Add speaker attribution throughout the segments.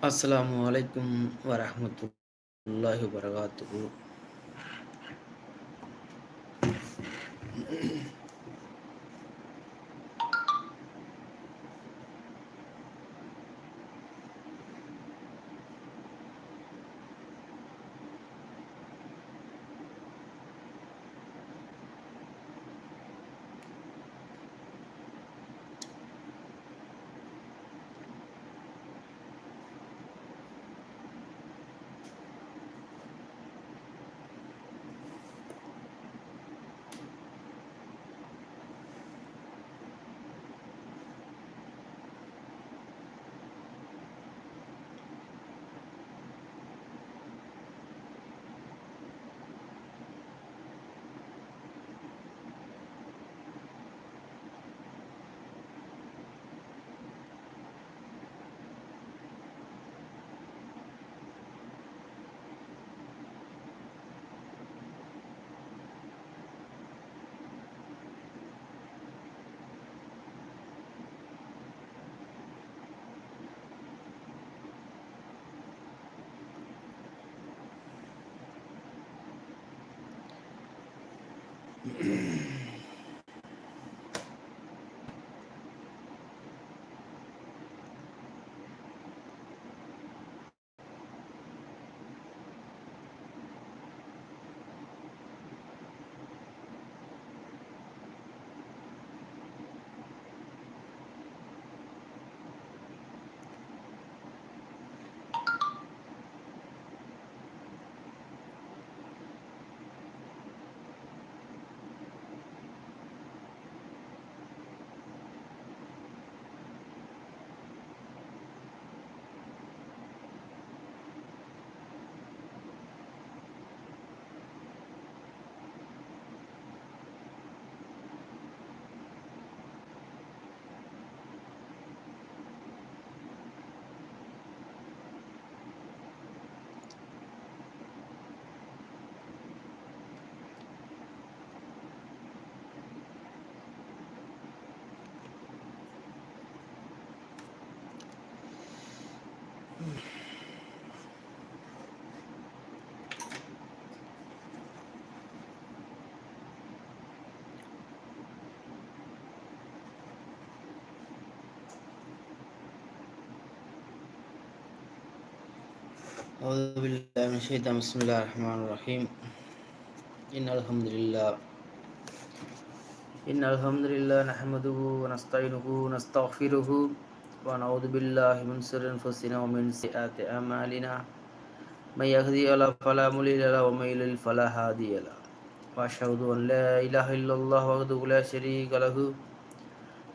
Speaker 1: அஸ்லாம் வலைக்கும் வரஹ்மத்துல்லாஹி வரகாத்துஹு Mm-hmm. أعوذ بالله من الشيطان. بسم الله الرحمن الرحيم. إن الحمد لله. إن الحمد لله نحمده ونستعينه ونستغفره ونعوذ بالله من شر أنفسنا ومن سيئات أعمالنا. من يهدي الله فلا مضل له ومن يضلل فلا هادي له. وأشهد أن لا إله إلا الله وحده لا شريك له.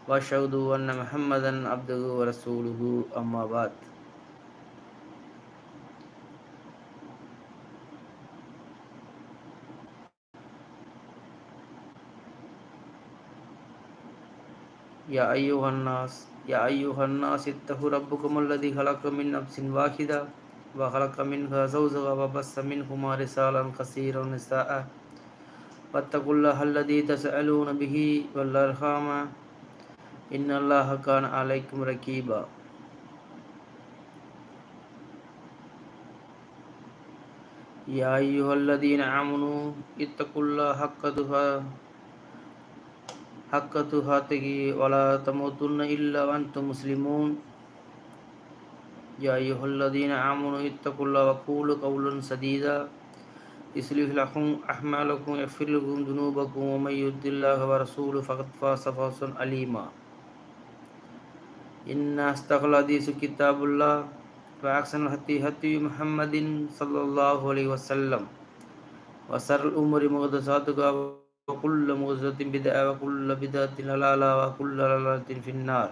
Speaker 1: وأشهد أن محمدا عبده ورسوله. أما بعد. يا أيها الناس يا أيها الناس اتقوا ربكم الذي خلق من نفس واحدة وخلق منها زوجها وبث منهما رسالا كثيرا ونساء واتقوا الله الذي تسألون به والأرحام. إن الله كان عليكم رقيبا يا أيها الذين آمنوا اتقوا الله حق تقاته. حق تقاته ولا تموتن إلا وأنتم مسلمون. يا أيها الذين آمنوا اتقوا الله وقولوا قولا سديدا يصلح لكم أعمالكم يغفر لكم ذنوبكم ومن يطع الله ورسوله فقد فاز فوزا عليما إن أصدق الحديث كتاب الله وأحسن الهدي هدي محمد صلى الله عليه وسلم. وشر الأمور محدثاتها. وكل محدثة بدعة وكل بدعة ضلالة وكل ضلالة في النار.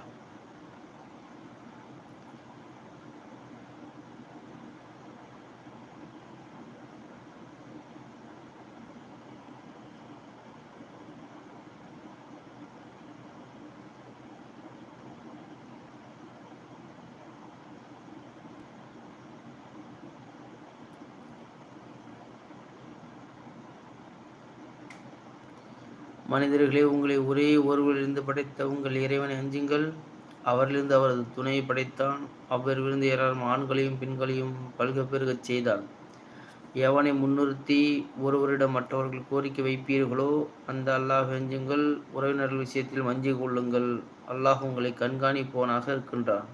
Speaker 1: மனிதர்களே உங்களை ஒரே ஒருவரிலிருந்து படைத்த உங்கள் இறைவனை அஞ்சுங்கள். அவரிலிருந்து அவரது துணையை படைத்தான். அவ்விருந்து ஏராளம் ஆண்களையும் பெண்களையும் பல்க பெருகச் செய்தான். எவனை முன்னிறுத்தி ஒருவரிடம் மற்றவர்கள் கோரிக்கை வைப்பீர்களோ அந்த அல்லாஹ் அஞ்சுங்கள். உறவினர்கள் விஷயத்தில் வஞ்சி கொள்ளுங்கள். அல்லாஹ் உங்களை கண்காணிப்போனாக இருக்கின்றான்.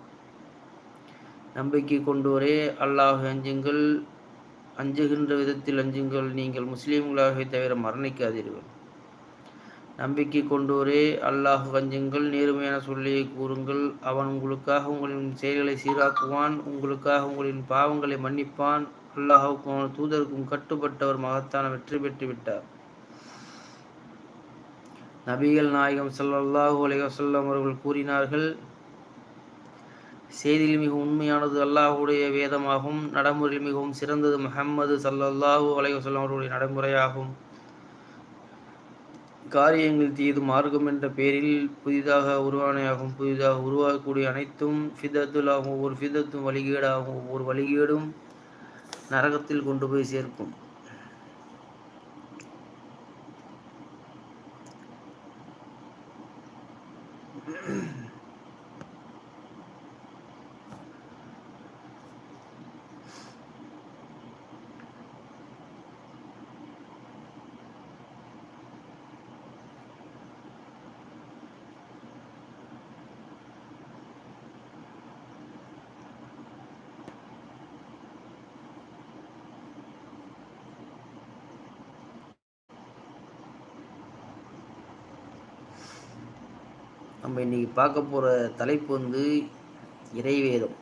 Speaker 1: நம்பிக்கை கொண்டோரே அல்லாஹ் அஞ்சுங்கள். அஞ்சுகின்ற விதத்தில் அஞ்சுங்கள். நீங்கள் முஸ்லீம்களாகவே தவிர மரணிக்காதீர்கள். நம்பிக்கை கொண்டோரே அல்லாஹ் கஞ்சுங்கள் நேர்மையான சொல்லியை கூறுங்கள். அவன் உங்களுக்காக உங்களின் செயல்களை சீராக்குவான் உங்களுக்காக உங்களின் பாவங்களை மன்னிப்பான். அல்லாஹுக்கும் தூதருக்கும் கட்டுப்பட்டவர் மகத்தான வெற்றி பெற்று விட்டார். நபிகள் நாயகம் சல்லாஹூ அலைவசல்லம் அவர்கள் கூறினார்கள் செய்தியில் மிக உண்மையானது அல்லாஹுடைய வேதமாகும் நடைமுறையில் மிகவும் சிறந்தது முகம்மது சல்லல்லாஹூ அலைவசல்லம் அவர்களுடைய நடைமுறையாகும். காரியங்கள் தீது மார்க்கம் என்ற பெயரில் புதிதாக உருவானையாகும். புதிதாக உருவாகக்கூடிய அனைத்தும் ஃபிதத்துலாகும். ஒவ்வொரு ஃபிதத்தும் வழிகேடாகும். ஒவ்வொரு வழிகேடும் நரகத்தில் கொண்டு போய் சேர்க்கும். நம்ம இன்னைக்கு பார்க்க போகிற தலைப்பு வந்து இறைவேதம்.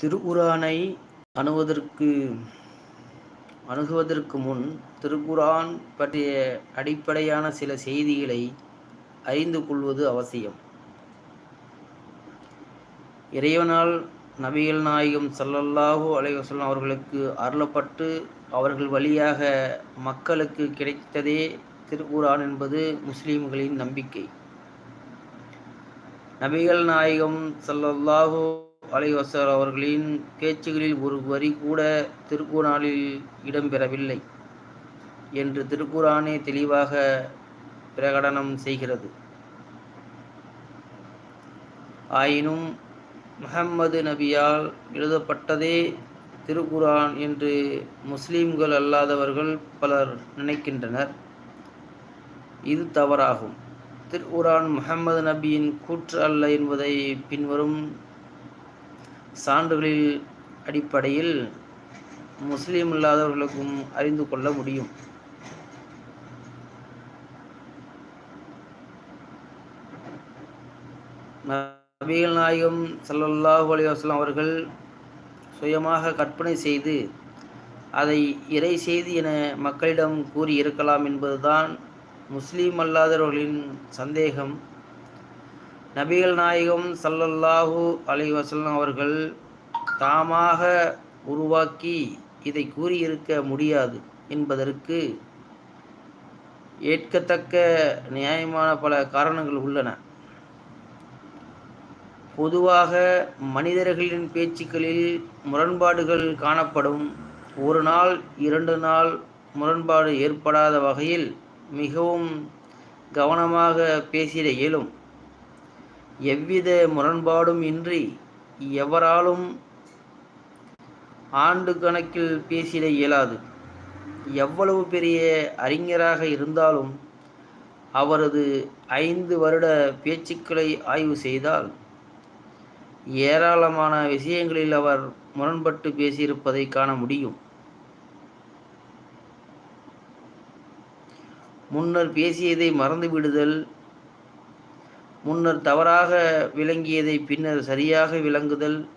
Speaker 1: திருக்குரானை அணுவதற்கு அணுகுவதற்கு முன் திருக்குரான் பற்றிய அடிப்படையான சில செய்திகளை அறிந்து கொள்வது அவசியம். இறைவனால் நபிகள் நாயகம் சல்லல்லாஹூ அலைவசல்லாம் அவர்களுக்கு அருளப்பட்டு அவர்கள் வழியாக மக்களுக்கு கிடைத்ததே திருக்குரான் என்பது முஸ்லீம்களின் நம்பிக்கை. நபிகள் நாயகம் சல்லல்லாஹு அலைவசர் அவர்களின் பேச்சுகளில் ஒரு வரி கூட திருக்குறானில் இடம்பெறவில்லை என்று திருக்குறானே தெளிவாக பிரகடனம் செய்கிறது. ஆயினும் முகம்மது நபியால் எழுதப்பட்டதே திருக்குரான் என்று முஸ்லீம்கள் அல்லாதவர்கள் பலர் நினைக்கின்றனர். இது தவறாகும். திருக்குரான் முகமது நபியின் கூற்று அல்ல என்பதை பின்வரும் சான்றுகளில் அடிப்படையில் முஸ்லீம் இல்லாதவர்களுக்கும் அறிந்து கொள்ள முடியும். நபிகள் நாயகம் சல்லல்லாஹு அலைவாஸ்லாம் அவர்கள் சுயமாக கற்பனை செய்து அதை இறை செய்தி என மக்களிடம் கூறி இருக்கலாம் என்பதுதான் முஸ்லீம் அல்லாதவர்களின் சந்தேகம். நபிகள் நாயகம் சல்லல்லாஹு அலி வசல்லம் அவர்கள் தாமாக உருவாக்கி இதை கூறியிருக்க முடியாது என்பதற்கு ஏற்கத்தக்க நியாயமான பல காரணங்கள் உள்ளன. பொதுவாக மனிதர்களின் பேச்சுக்களில் முரண்பாடுகள் காணப்படும். ஒரு நாள் இரண்டு நாள் முரண்பாடு ஏற்படாத வகையில் மிகவும் கவனமாக பேசிட இயலும். எவ்வித முரண்பாடும் இன்றி எவராலும் ஆண்டு கணக்கில் பேசிட இயலாது. எவ்வளவு பெரிய அறிஞராக இருந்தாலும் அவரது ஐந்து வருட பேச்சுக்களை ஆய்வு செய்தால் ஏராளமான விஷயங்களில் அவர் முரண்பட்டு பேசியிருப்பதை காண முடியும். முன்னர் பேசியதை மறந்துவிடுதல் முன்னர் தவறாக விளங்கியதை பின்னர் சரியாக விளங்குதல்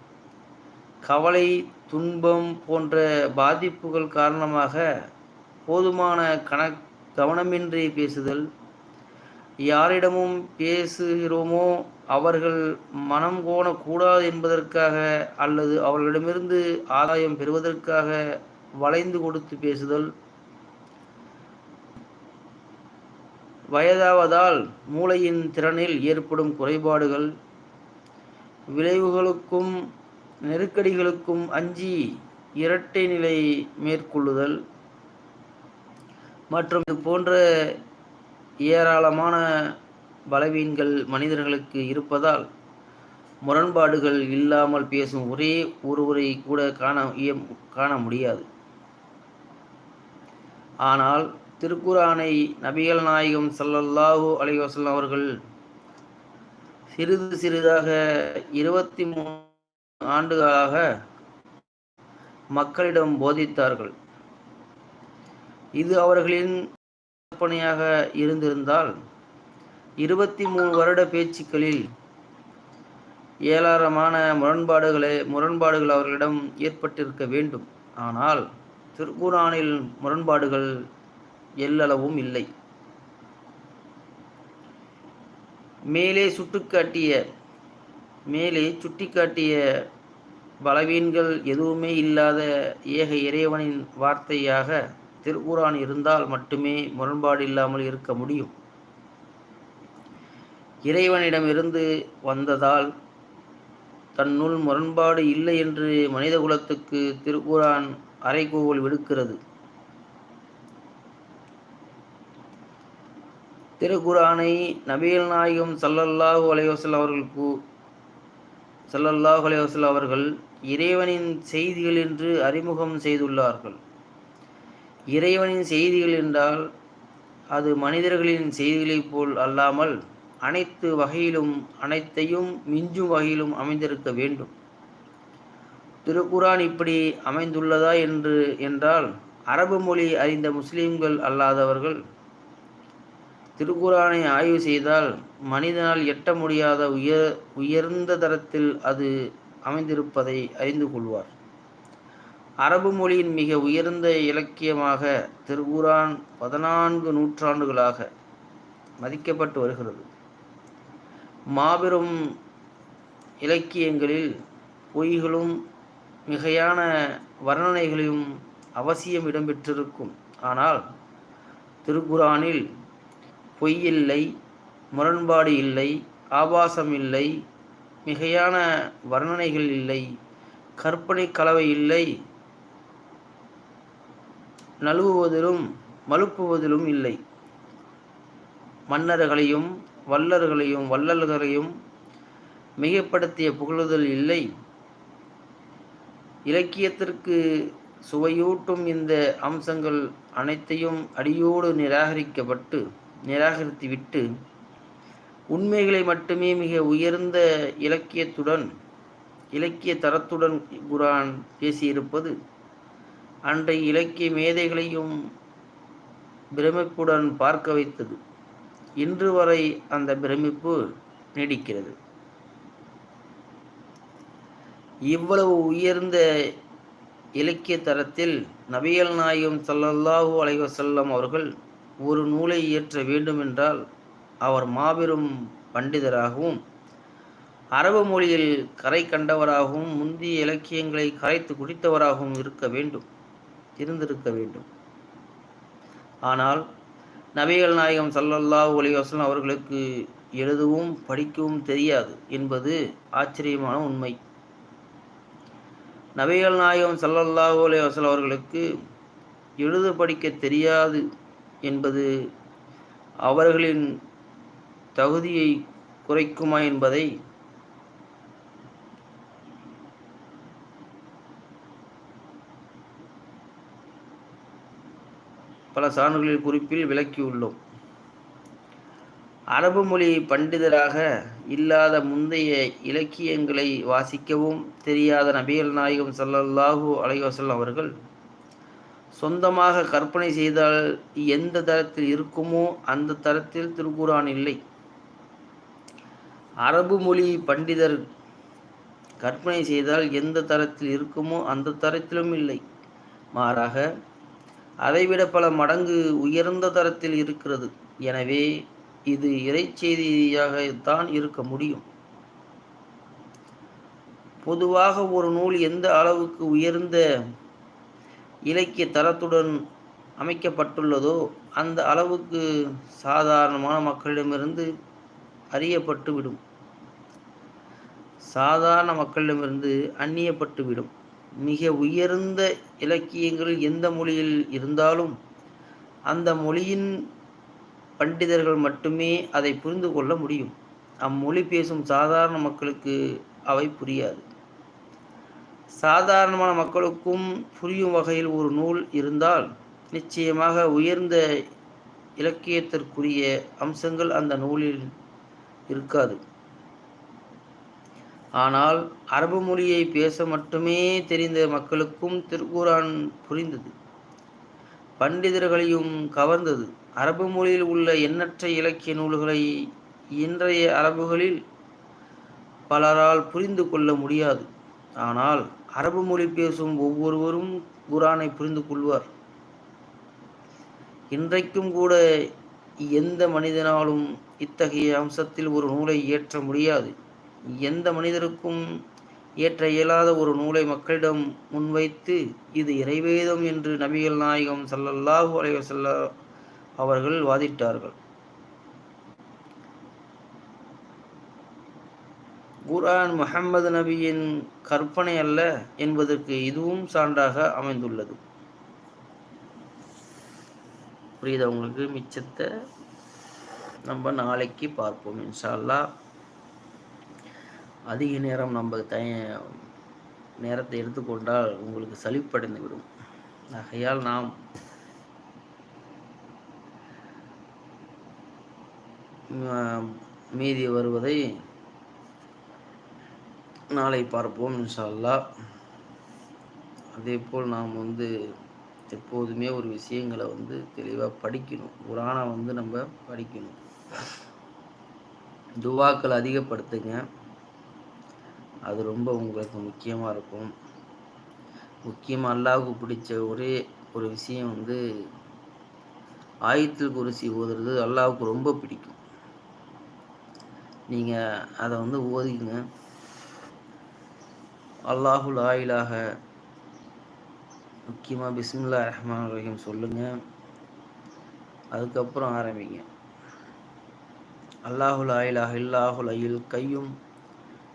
Speaker 1: கவலை துன்பம் போன்ற பாதிப்புகள் காரணமாக போதுமான கண கவனமின்றி பேசுதல். யாரிடமும் பேசுகிறோமோ அவர்கள் மனம் கோணக்கூடாது என்பதற்காக அல்லது அவர்களிடமிருந்து ஆதாயம் பெறுவதற்காக வளைந்து கொடுத்து பேசுதல். வயதாவதால் மூளையின் திறனில் ஏற்படும் குறைபாடுகள். விளைவுகளுக்கும் நெருக்கடிகளுக்கும் அஞ்சி இரட்டை நிலை மேற்கொள்ளுதல். மற்றும் இது போன்ற ஏராளமான பலவீன்கள் மனிதர்களுக்கு இருப்பதால் முரண்பாடுகள் இல்லாமல் பேசும் ஒரே ஒருவரை கூட காண காண முடியாது. ஆனால் திருக்குரானை நபிகள் நாயகம் சல்லல்லாஹூ அலைவசல்லம் அவர்கள் சிறிது சிறிதாக இருபத்தி மூணு ஆண்டுகளாக மக்களிடம் போதித்தார்கள். இது அவர்களின் கற்பனையாக இருந்திருந்தால் இருபத்தி மூணு வருட பேச்சுக்களில் ஏராளமான முரண்பாடுகளை முரண்பாடுகள் அவர்களிடம் ஏற்பட்டிருக்க வேண்டும். ஆனால் திருக்குரானில் முரண்பாடுகள் எல்லளவும் இல்லை. மேலே சுட்டுக்காட்டிய மேலே சுட்டிக்காட்டிய பலவீன்கள் எதுவுமே இல்லாத ஏக இறைவனின் வார்த்தையாக திருக்குரான் இருந்தால் மட்டுமே முரண்பாடு இல்லாமல் இருக்க முடியும். இறைவனிடமிருந்து வந்ததால் தன்னுள் முரண்பாடு இல்லை என்று மனித குலத்துக்கு திருக்குரான் அரைகூவல் விடுக்கிறது. திருக்குரானை நபீல் நாயகம் சல்லல்லாஹு அலைவசல் அவர்களுக்கு சல்லல்லாஹு அலைவசல் அவர்கள் இறைவனின் செய்திகள் என்று அறிமுகம் செய்துள்ளார்கள். இறைவனின் செய்திகள் என்றால் அது மனிதர்களின் செய்திகளைப் போல் அல்லாமல் அனைத்து வகையிலும் அனைத்தையும் மிஞ்சும் வகையிலும் அமைந்திருக்க வேண்டும். திருக்குரான் இப்படி அமைந்துள்ளதா என்று என்றால் அரபு மொழி அறிந்த முஸ்லீம்கள் அல்லாதவர்கள் திருக்குரானை ஆய்வு செய்தால் மனிதனால் எட்ட முடியாத உயர் உயர்ந்த தரத்தில் அது அமைந்திருப்பதை அறிந்து கொள்வார். அரபு மொழியின் மிக உயர்ந்த இலக்கியமாக திருக்குரான் பதினான்கு நூற்றாண்டுகளாக மதிக்கப்பட்டு வருகிறது. மாபெரும் இலக்கியங்களில் பொய்களும் மிகையான வர்ணனைகளையும் அவசியம் இடம்பெற்றிருக்கும். ஆனால் திருக்குரானில் பொய் இல்லை முரண்பாடு இல்லை ஆபாசம் இல்லை மிகையான வர்ணனைகள் இல்லை கற்பனை கலவை இல்லை நழுவுவதிலும் மழுப்புவதிலும் இல்லை. மன்னர்களையும் வல்லர்களையும் வள்ளல்களையும் மிகப்படுத்திய புகழுதல் இல்லை. இலக்கியத்திற்கு சுவையூட்டும் இந்த அம்சங்கள் அனைத்தையும் அடியோடு நிராகரிக்கப்பட்டு நிராகரித்துவிட்டு உண்மைகளை மட்டுமே மிக உயர்ந்த இலக்கியத்துடன் இலக்கிய தரத்துடன் குரான் பேசியிருப்பது அன்றைய இலக்கிய மேதைகளையும் பிரமிப்புடன் பார்க்க வைத்தது. இன்று வரை அந்த பிரமிப்பு நீடிக்கிறது. இவ்வளவு உயர்ந்த இலக்கிய தரத்தில் நபியல் நாயகம் சல்லல்லாஹூ அலைவசல்லம் அவர்கள் ஒரு நூலை இயற்ற வேண்டுமென்றால் அவர் மாபெரும் பண்டிதராகவும் அரபு மொழியில் கரை கண்டவராகவும் முந்திய இலக்கியங்களை கரைத்து குடித்தவராகவும் இருக்க வேண்டும் இருந்திருக்க வேண்டும். ஆனால் நபிகள் நாயகம் சல்லல்லாஹு அலிவாசலம் அவர்களுக்கு எழுதவும் படிக்கவும் தெரியாது என்பது ஆச்சரியமான உண்மை. நபிகள் நாயகம் சல்லல்லாஹு அலிவாசலம் அவர்களுக்கு எழுத படிக்க தெரியாது என்பது அவர்களின் தகுதியை குறைக்குமா என்பதை பல சான்றுகளில் குறிப்பில் விளக்கியுள்ளோம். அரபு மொழி பண்டிதராக இல்லாத முந்தைய இலக்கியங்களை வாசிக்கவும் தெரியாத நபிகள் நாயகம் சல்லல்லாஹூ அலைவாசல் அவர்கள் சொந்தமாக கற்பனை செய்தால் எந்த தரத்தில் இருக்குமோ அந்த தரத்தில் திருக்குறான் இல்லை. அரபு மொழி பண்டிதர் கற்பனை செய்தால் எந்த தரத்தில் இருக்குமோ அந்த தரத்திலும் இல்லை. மாறாக அதைவிட பல மடங்கு உயர்ந்த தரத்தில் இருக்கிறது. எனவே இது இறைச்செய்தியாகத்தான் இருக்க முடியும். பொதுவாக ஒரு நூல் எந்த அளவுக்கு உயர்ந்த இலக்கிய தரத்துடன் அமைக்கப்பட்டுள்ளதோ அந்த அளவுக்கு சாதாரணமான மக்களிடமிருந்து அறியப்பட்டுவிடும். சாதாரண மக்களிடமிருந்து அந்நியப்பட்டுவிடும். மிக உயர்ந்த இலக்கியங்கள் எந்த மொழியில் இருந்தாலும் அந்த மொழியின் பண்டிதர்கள் மட்டுமே அதை புரிந்து கொள்ள முடியும். அம்மொழி பேசும் சாதாரண மக்களுக்கு அவை புரியாது. சாதாரணமான மக்களுக்கும் புரியும் வகையில் ஒரு நூல் இருந்தால் நிச்சயமாக உயர்ந்த இலக்கியத்திற்குரிய அம்சங்கள் அந்த நூலில் இருக்காது. ஆனால் அரபு மொழியை பேச மட்டுமே தெரிந்த மக்களுக்கும் திருக்குரான் புரிந்தது. பண்டிதர்களையும் கவர்ந்தது. அரபு மொழியில் உள்ள எண்ணற்ற இலக்கிய நூல்களை இன்றைய அரபுகளில் பலரால் புரிந்து கொள்ள முடியாது. ஆனால் அரபு மொழி பேசும் ஒவ்வொருவரும் குரானை புரிந்து கொள்வார். இன்றைக்கும் கூட எந்த மனிதனாலும் இத்தகைய அம்சத்தில் ஒரு நூலை இயற்ற முடியாது. எந்த மனிதருக்கும் இயற்ற இயலாத ஒரு நூலை மக்களிடம் முன்வைத்து இது இறைவேதம் என்று நபிகள் நாயகம் சல்லல்லாஹு அலைவசல்ல அவர்கள் வாதிட்டார்கள். குரான் முஹம்மது நபியின் கற்பனை அல்ல என்பதற்கு இதுவும் சான்றாக அமைந்துள்ளது. புரியுதா உங்களுக்கு? மிச்சத்தை நம்ம நாளைக்கு பார்ப்போம். இன்ஷால்லா அதிக நேரம் நம்ம த நேரத்தை எடுத்துக்கொண்டால் உங்களுக்கு சலிப்படைந்து விடும் ஆகையால் நாம் மீதி வருவதை நாளை பார்ப்போம் இன்ஷால்லா அதே போல் நாம் வந்து எப்போதுமே ஒரு விஷயங்களை வந்து தெளிவாக படிக்கணும். குரானை வந்து நம்ம படிக்கணும். துவாக்கள் அதிகப்படுத்துங்க. அது ரொம்ப உங்களுக்கு முக்கியமாக இருக்கும். முக்கியமாக அல்லாவுக்கு பிடிச்ச ஒரே ஒரு விஷயம் வந்து ஆயத்தில் குருசி ஓதுறது அல்லாவுக்கு ரொம்ப பிடிக்கும். நீங்கள் அதை வந்து ஓதிங்க அல்லாஹுல் ஆயிலாக முக்கியமாக பிஸ்மில்லா ரஹ்மான் ரஹீம் சொல்லுங்கள் அதுக்கப்புறம் ஆரம்பிங்க. அல்லாஹுல் ஆயிலாக இல்லாஹுல் அயில் கையும்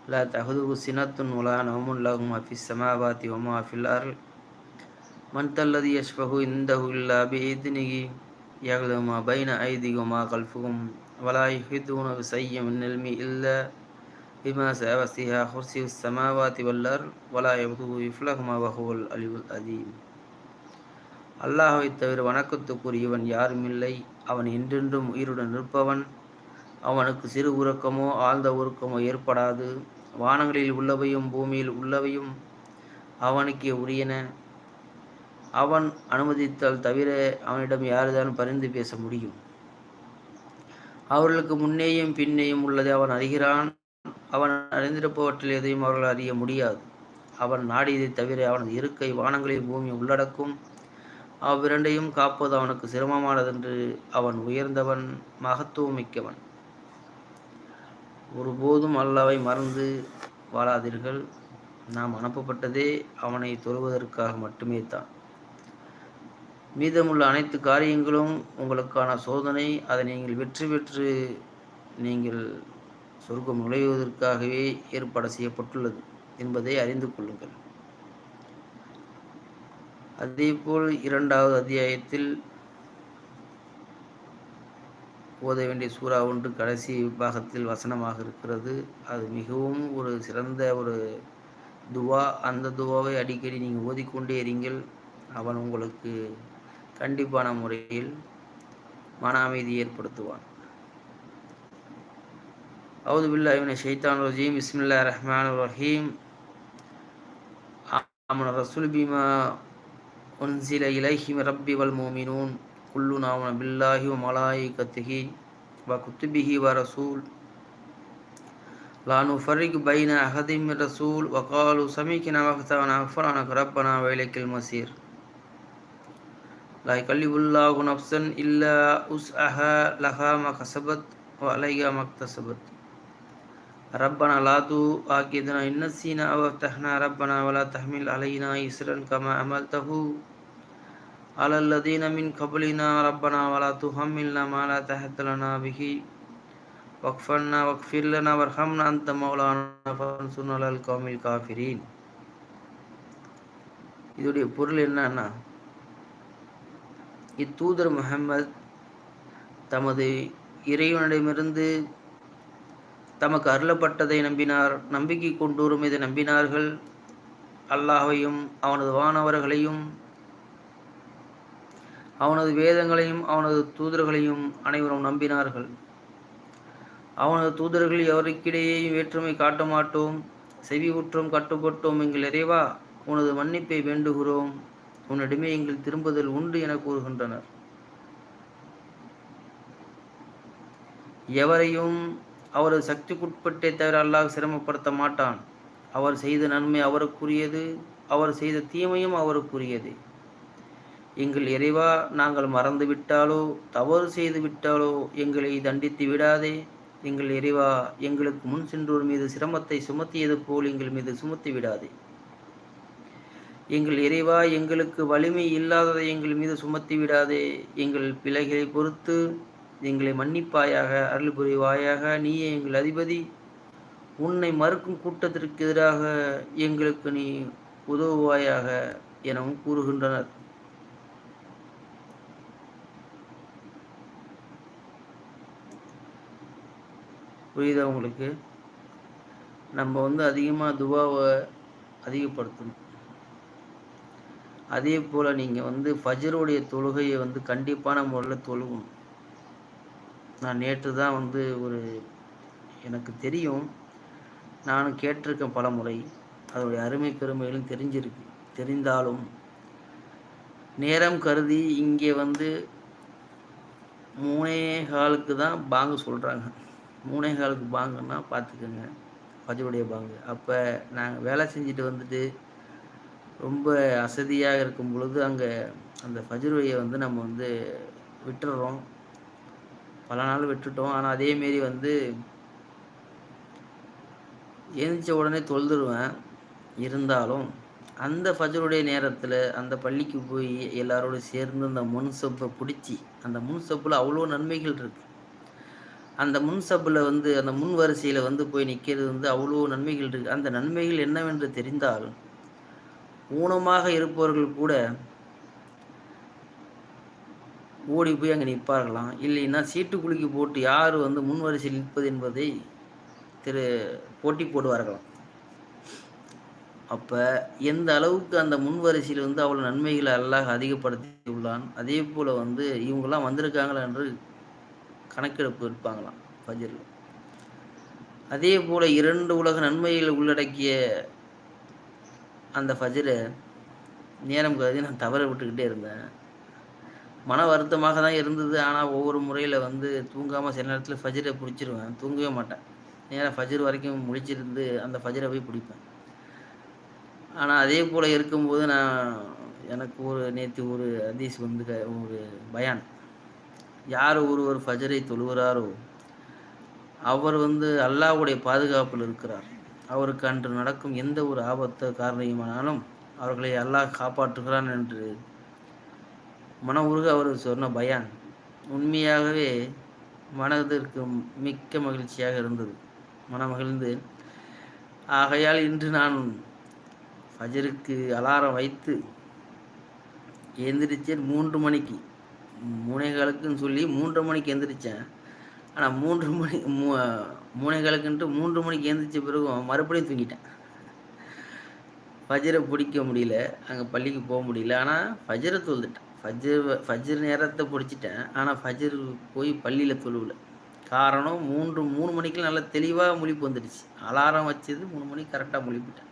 Speaker 1: لا تأخذه سنة ولا نوم له ما في السماوات وما في الأرض من ذا الذي يشفه عنده إلا بإذنه يعلم ما بين أيديهم وما خلفهم ولا يحيطون بشيء من علمه إلا بما سعى وسعها كرسي السماوات والأرض ولا يبدو يفلهما وهو العلي العظيم அல்லாஹை தவிர வணக்கத்துக்குரியவன் யாரும் இல்லை அவன் என்றென்றும் உயிருடன் இருப்பவன் அவனுக்கு சிறு உறக்கமோ ஆழ்ந்த உறக்கமோ ஏற்படாது வானங்களில் உள்ளவையும் பூமியில் உள்ளவையும் அவனுக்கே உரியன. அவன் அனுமதித்தால் தவிர அவனிடம் யாருதான் பரிந்து பேச முடியும்? அவர்களுக்கு முன்னேயும் பின்னேயும் உள்ளதை அவன் அறிகிறான். அவன் அறிந்திருப்பவற்றில் எதையும் அவர்கள் அறிய முடியாது. அவன் நாடியதை தவிர அவனது இருக்கை வானங்களில் பூமி உள்ளடக்கும். அவ்விரண்டையும் காப்பது அவனுக்கு சிரமமானதென்று அவன் உயர்ந்தவன் மகத்துவம் மிக்கவன் ஒருபோதும் அல்லாவை மறந்து வாழாதீர்கள். நாம் அனுப்பப்பட்டதே அவனை தொழுவதற்காக மட்டுமே தான். மீதமுள்ள அனைத்து காரியங்களும் உங்களுக்கான சோதனை. அதை நீங்கள் வெற்றி பெற்று நீங்கள் சொர்க்கம் நுழைவதற்காகவே ஏற்பாடு செய்யப்பட்டுள்ளது என்பதை அறிந்து கொள்ளுங்கள். அதேபோல் இரண்டாவது அத்தியாயத்தில் ஓத வேண்டிய சூறா ஒன்று கடைசி பாகத்தில் வசனமாக இருக்கிறது. அது மிகவும் ஒரு சிறந்த ஒரு துவா. அந்த துவாவை அடிக்கடி நீங்கள் ஓதிக்கொண்டே இருங்கள். அவன் உங்களுக்கு கண்டிப்பான முறையில் மன அமைதி ஏற்படுத்துவான். அவுது பில்லா இவனை ஷைத்தான் ரஜீம். இஸ்மில்லா ரஹ்மான் ரஹீம். அவன் ரசூல் பீமா ஒன்சில இலஹிம் ரப்பி வல் மோமினூன். كلنا آمن بالله وملائكته وكتبه ورسول. لا نفرق بين أحد من رسول. وقالوا سمعنا واطعنا غفرانك ربنا وإليك المصير. لا يكلف الله نفسا إلا وسعها. لها ما كسبت وعليها ما اكتسبت. ربنا لا تؤاخذنا إن نسينا أو افتحنا ربنا ولا تحمل علينا إسرا كما عملته. على الذين من قبلنا ربنا ولا تحملنا ما لا تحت لنا به واغفرنا واغفر لنا وارحمنا أنت مولانا فانصرنا على القوم الكافرين இதோடைய பொருள் என்னன்னா இத்தூதர் முகமது தமது இறைவனிடமிருந்து தமக்கு அருளப்பட்டதை நம்பினார் நம்பிக்கை கொண்டோரும் இதை நம்பினார்கள் அல்லாஹையும் அவனது வானவர்களையும் அவனது வேதங்களையும் அவனது தூதர்களையும் அனைவரும் நம்பினார்கள். அவனது தூதர்கள் எவருக்கிடையேயும் வேற்றுமை காட்ட மாட்டோம் செவி குற்றம் கட்டுப்பட்டோம் எங்கள் இறைவா உனது மன்னிப்பை வேண்டுகிறோம். உன்னிடமே எங்கள் திரும்புதல் உண்டு என கூறுகின்றனர். எவரையும் அவரது சக்திக்குட்பட்டே தவிர அல்லாஹ் சிரமப்படுத்த மாட்டான். அவர் செய்த நன்மை அவருக்குரியது அவர் செய்த தீமையும் அவருக்குரியது. எங்கள் இறைவா நாங்கள் மறந்து விட்டாலோ தவறு செய்து விட்டாலோ எங்களை தண்டித்து விடாதே. எங்கள் இறைவா எங்களுக்கு முன் சென்றோர் மீது சிரமத்தை சுமத்தியது போல் எங்கள் மீது சுமத்தி விடாதே. எங்கள் இறைவா எங்களுக்கு வலிமை இல்லாததை எங்கள் மீது சுமத்தி விடாதே. எங்கள் பிழைகளை பொறுத்து எங்களை மன்னிப்பாயாக அருள் புரிவாயாக நீயே எங்கள் அதிபதி. உன்னை மறுக்கும் கூட்டத்திற்கு எதிராக எங்களுக்கு நீ உதவுவாயாக எனவும் கூறுகின்றனர். புரியுதா உங்களுக்கு? நம்ம வந்து அதிகமாக துவாவை அதிகப்படுத்தணும். அதே போல் நீங்கள் வந்து ஃபஜருடைய தொழுகையை வந்து கண்டிப்பான முறையில் தொழுகணும். நான் நேற்று தான் வந்து ஒரு எனக்கு தெரியும் நானும் கேட்டிருக்கேன் பல முறை. அதோடைய அருமை பெருமைகளும் தெரிஞ்சிருக்கு. தெரிந்தாலும் நேரம் கருதி இங்கே வந்து மூணே காலுக்கு தான் பாங்கு சொல்கிறாங்க மூணே காலுக்கு பாங்குன்னா பார்த்துக்கோங்க. ஃபஜருடைய பாங்கு. அப்போ நாங்கள் வேலை செஞ்சுட்டு வந்துட்டு ரொம்ப அசதியாக இருக்கும் பொழுது அங்கே அந்த ஃபஜருவையை வந்து நம்ம வந்து விட்டுடுறோம் பல நாள் விட்டுட்டோம். ஆனால் அதேமாரி வந்து எழுந்திரிச்ச உடனே தொழுதுருவேன். இருந்தாலும் அந்த ஃபஜருடைய நேரத்தில் அந்த பள்ளிக்கு போய் எல்லாரோடு சேர்ந்து அந்த முன் சப்பை பிடிச்சி அந்த முன் சப்பில் அவ்வளோ நன்மைகள் இருக்குது அந்த முன் சப்பில் வந்து அந்த முன் வரிசையில் வந்து போய் நிற்கிறது வந்து அவ்வளோ நன்மைகள் இருக்குது அந்த நன்மைகள் என்னவென்று தெரிந்தால் ஊனமாக இருப்பவர்கள் கூட ஓடி போய் அங்கே நிற்பார்களாம். இல்லைன்னா சீட்டு குலுக்கி போட்டு யார் வந்து முன் வரிசையில் நிற்பது என்பதை திரு போட்டி போடுவார்களாம். அப்போ எந்த அளவுக்கு அந்த முன் வரிசையில் வந்து அவ்வளோ நன்மைகளை அல்லாஹ் அதிகப்படுத்தி உள்ளான் அதே போல் வந்து இவங்கெல்லாம் வந்திருக்காங்களா என்று கணக்கெடுப்பு இருப்பாங்களாம் ஃபஜரில். அதே போல் இரண்டு உலக நன்மைகளை உள்ளடக்கிய அந்த ஃபஜரை நேரம் கருதி நான் தவற விட்டுக்கிட்டே இருந்தேன். மன வருத்தமாக தான் இருந்தது. ஆனால் ஒவ்வொரு முறையில் வந்து தூங்காமல் சில நேரத்தில் ஃபஜரை பிடிச்சிருவேன். தூங்கவே மாட்டேன். நேராக ஃபஜர் வரைக்கும் முடிச்சிருந்து அந்த ஃபஜரை போய் பிடிப்பேன். ஆனால் அதே போல் இருக்கும்போது நான் எனக்கு ஒரு நேற்று ஒரு அதீஸ் வந்து ஒரு பயான். யார் ஒருவர் ஃபஜரை தொழுகிறாரோ அவர் வந்து அல்லாஹ்வுடைய பாதுகாப்பில் இருக்கிறார். அவருக்கு அன்று நடக்கும் எந்த ஒரு ஆபத்து காரணமானாலும் அவர்களை அல்லாஹ் காப்பாற்றுகிறான் என்று மன உருக அவர் சொன்ன பயான் உண்மையாகவே மனதிற்கு மிக்க மகிழ்ச்சியாக இருந்தது. மனமகிழ்ந்து ஆகையால் இன்று நான் ஃபஜருக்கு அலாரம் வைத்து எந்திரிச்சேன் மூன்று மணிக்கு. மூணே காலுக்குன்னு சொல்லி மூன்றரை மணிக்கு எந்திரிச்சேன். ஆனால் மூன்று மணி மூ மூணே காலுக்குன்ட்டு மூன்று மணிக்கு எந்திரிச்ச பிறகும் மறுபடியும் தூங்கிட்டேன். ஃபஜரை பிடிக்க முடியல. அங்கே பள்ளிக்கு போக முடியல. ஆனால் ஃபஜரை தொழுதுட்டேன். ஃபஜர் ஃபஜர் நேரத்தை பிடிச்சிட்டேன். ஆனால் ஃபஜர் போய் பள்ளியில் தொழுவில். காரணம் மூன்று மூணு மணிக்கு நல்லா தெளிவாக முழிப்பு வந்துடுச்சு. அலாரம் வச்சது மூணு மணிக்கு கரெக்டாக முழிப்பிட்டேன்.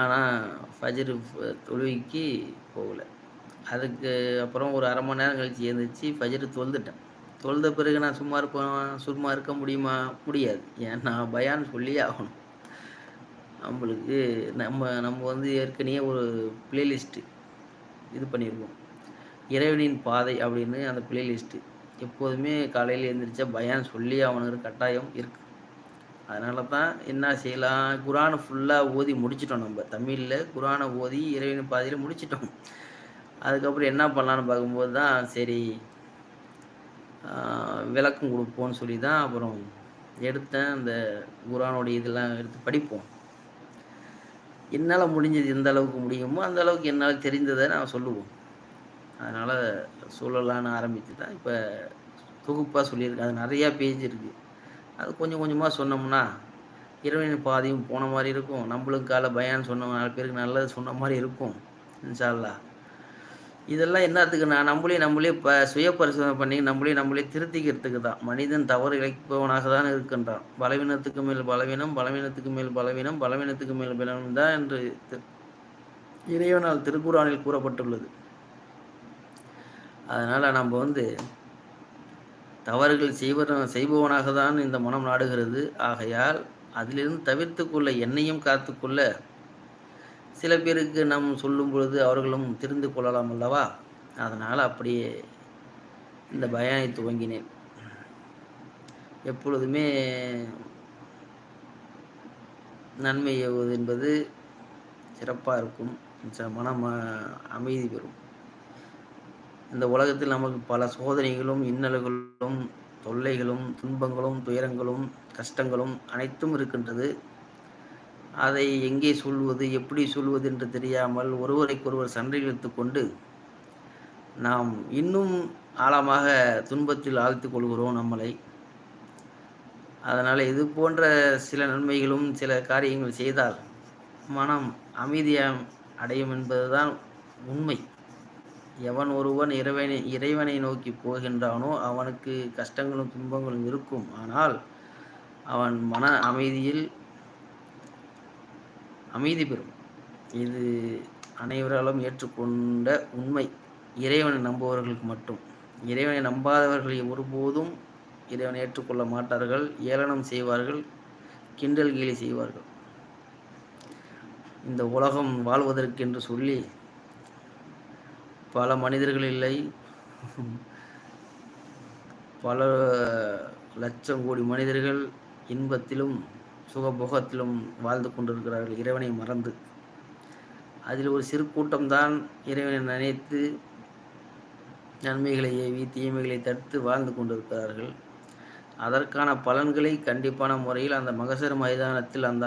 Speaker 1: ஆனால் ஃபஜர் தொழுவிக்கு போகல. அதுக்கு அப்புறம் ஒரு அரை மணி நேரம் கழித்து எழுந்திரிச்சு ஃபஜரு தொழுதுட்டேன். தொழுத பிறகு நான் சும்மா இருப்பேன் சும்மா இருக்க முடியுமா? முடியாது. ஏன்னா பயான் சொல்லியே ஆகணும். நம்மளுக்கு நம்ம நம்ம வந்து ஏற்கனவே ஒரு பிளேலிஸ்ட்டு இது பண்ணியிருக்கோம். இறைவனின் பாதை அப்படின்னு அந்த பிளேலிஸ்ட்டு எப்போதுமே காலையில் எழுந்திரிச்சா பயான் சொல்லி அவனுக்கு கட்டாயம் இருக்கு. அதனால தான் என்ன செய்யலாம்? குரானை ஃபுல்லாக ஓதி முடிச்சிட்டோம் நம்ம. தமிழில் குரானை ஓதி இறைவனின் பாதையில் முடிச்சிட்டோம். அதுக்கப்புறம் என்ன பண்ணலான்னு பார்க்கும்போது தான் சரி விளக்கம் கொடுப்போம்னு சொல்லி தான் அப்புறம் எடுத்தேன். அந்த குரானுடைய இதெல்லாம் எடுத்து படிப்போம். என்னால் முடிஞ்சது எந்த அளவுக்கு முடியுமோ அந்த அளவுக்கு என்னால் தெரிந்ததை நான் சொல்லுவோம். அதனால் சொல்லலான்னு ஆரம்பித்து தான் இப்போ தொகுப்பாக சொல்லியிருக்கேன். அது நிறையா பேஜ் இருக்குது அது கொஞ்சம் கொஞ்சமாக சொன்னோம்னா இறைவனின் பாதையும் போன மாதிரி இருக்கும். நம்மளுக்கு கால பயான்னு சொன்ன நாலு பேருக்கு நல்லது சொன்ன மாதிரி இருக்கும். இன்ஷால்லா இதெல்லாம் என்னத்துக்கு நான் நம்மளே நம்மளே ப சுய பரிசோதனை பண்ணி நம்மளே நம்மளே திருத்திக்கிறதுக்கு தான். மனிதன் தவறு இழைப்பவனாக தான் இருக்கின்றான். பலவீனத்துக்கு மேல் பலவீனம் பலவீனத்துக்கு மேல் பலவீனம் பலவீனத்துக்கு மேல் பலவீனம் தான் என்று இறைவனால் திருக்குறானில் கூறப்பட்டுள்ளது. அதனால் நம்ம வந்து தவறுகள் செய்வ செய்பவனாக தான் இந்த மனம் நாடுகிறது. ஆகையால் அதிலிருந்து தவிர்த்து கொள்ள என்னையும் காத்துக்கொள்ள சில பேருக்கு நாம் சொல்லும் பொழுது அவர்களும் தெரிந்து கொள்ளலாம் அல்லவா? அதனால் அப்படியே இந்த பயானை துவங்கினேன். எப்பொழுதுமே நன்மை ஏவுவது என்பது சிறப்பாக இருக்கும். மனம் அமைதி பெறும். இந்த உலகத்தில் நமக்கு பல சோதனைகளும் இன்னல்களும் தொல்லைகளும் துன்பங்களும் துயரங்களும் கஷ்டங்களும் அனைத்தும் இருக்கின்றது. அதை எங்கே சொல்வது எப்படி சொல்வது என்று தெரியாமல் ஒருவரைக்கொருவர் சண்டை இழுத்து கொண்டு நாம் இன்னும் ஆழமாக துன்பத்தில் ஆழ்த்து கொள்கிறோம் நம்மளை. அதனால் இது போன்ற சில நன்மைகளும் சில காரியங்கள் செய்தால் மனம் அமைதியாக அடையும் என்பதுதான் உண்மை. எவன் ஒருவன் இறைவனை இறைவனை நோக்கி போகின்றானோ அவனுக்கு கஷ்டங்களும் துன்பங்களும் இருக்கும். ஆனால் அவன் மன அமைதியில் அமைதி பெறும். இது அனைவராலும் ஏற்றுக்கொண்ட உண்மை. இறைவனை நம்புபவர்களுக்கு மட்டும். இறைவனை நம்பாதவர்களை ஒருபோதும் இறைவனை ஏற்றுக்கொள்ள மாட்டார்கள். ஏளனம் செய்வார்கள். கிண்டல் கீழி செய்வார்கள். இந்த உலகம் வாழ்வதற்கென்று சொல்லி பல மனிதர்கள் இல்லை. பல லட்சம் கோடி மனிதர்கள் இன்பத்திலும் சுகபோகத்திலும் வாழ்ந்து கொண்டிருக்கிறார்கள் இறைவனை மறந்து. அதில் ஒரு சிறு கூட்டம்தான் இறைவனை நினைத்து நன்மைகளை ஏவி தீமைகளை தடுத்து வாழ்ந்து கொண்டிருக்கிறார்கள். அதற்கான பலன்களை கண்டிப்பான முறையில் அந்த மகசர் மைதானத்தில் அந்த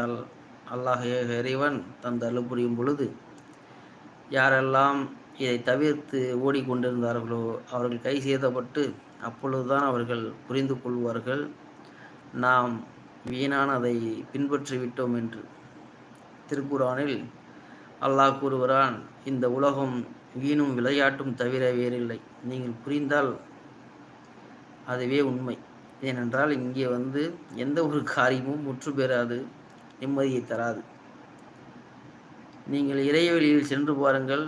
Speaker 1: அல்லாஹ் இறைவன் தந்த புரியும் பொழுது யாரெல்லாம் இதை தவிர்த்து ஓடிக்கொண்டிருந்தார்களோ அவர்கள் கை செய்தப்பட்டு அப்பொழுதுதான் அவர்கள் புரிந்து கொள்வார்கள். நாம் வீணான அதை பின்பற்றி விட்டோம் என்று. திருக்குறானில் அல்லாஹ் கூறுகிறான் இந்த உலகம் வீணும் விளையாட்டும் தவிர வேறில்லை. நீங்கள் புரிந்தால் அதுவே உண்மை. ஏனென்றால் இங்கே வந்து எந்த ஒரு காரியமும் முற்று பெறாது நிம்மதியை தராது. நீங்கள் இறைவெளியில் சென்று பாருங்கள்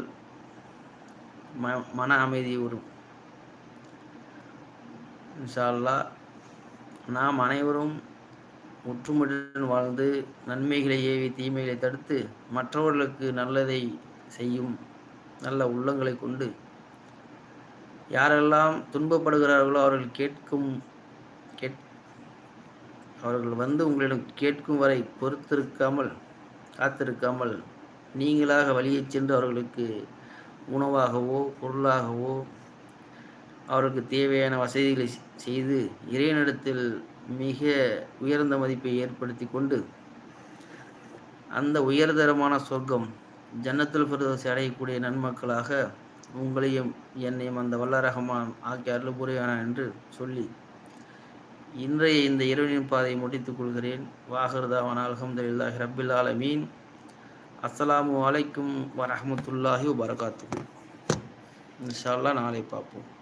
Speaker 1: ம மன அமைதி வரும். இன்ஷால்லா நாம் அனைவரும் ஒற்றுமையுடன் வாழ்ந்து நன்மைகளை ஏவி தீமைகளை தடுத்து மற்றவர்களுக்கு நல்லதை செய்யும் நல்ல உள்ளங்களை கொண்டு யாரெல்லாம் துன்பப்படுகிறார்களோ அவர்கள் கேட்கும் கேட் அவர்கள் வந்து உங்களிடம் கேட்கும் வரை பொறுத்திருக்காமல் காத்திருக்காமல் நீங்களாக வழியை சென்று அவர்களுக்கு உணவாகவோ பொருளாகவோ அவருக்கு தேவையான வசதிகளை செய்து இறைநடத்தில் மிக உயர்ந்த மதிப்பை ஏற்படுத்தி கொண்டு அந்த உயர்தரமான சொர்க்கம் ஜன்னத்துல் பிரதோசி அடையக்கூடிய நன்மக்களாக உங்களையும் என்னையும் அந்த வல்லரகமான் ஆக்கிய அருள் என்று சொல்லி இன்றைய இந்த இரவின் பாதையை முடித்துக் கொள்கிறேன். வாகர்தாவன் அலமதுல்லாஹி ரபில் ஆலமீன். அஸ்லாம் அலைக்கும் வரமத்துல்லாஹி வரகாத்து இன்ஷால்லா நாளை பார்ப்போம்.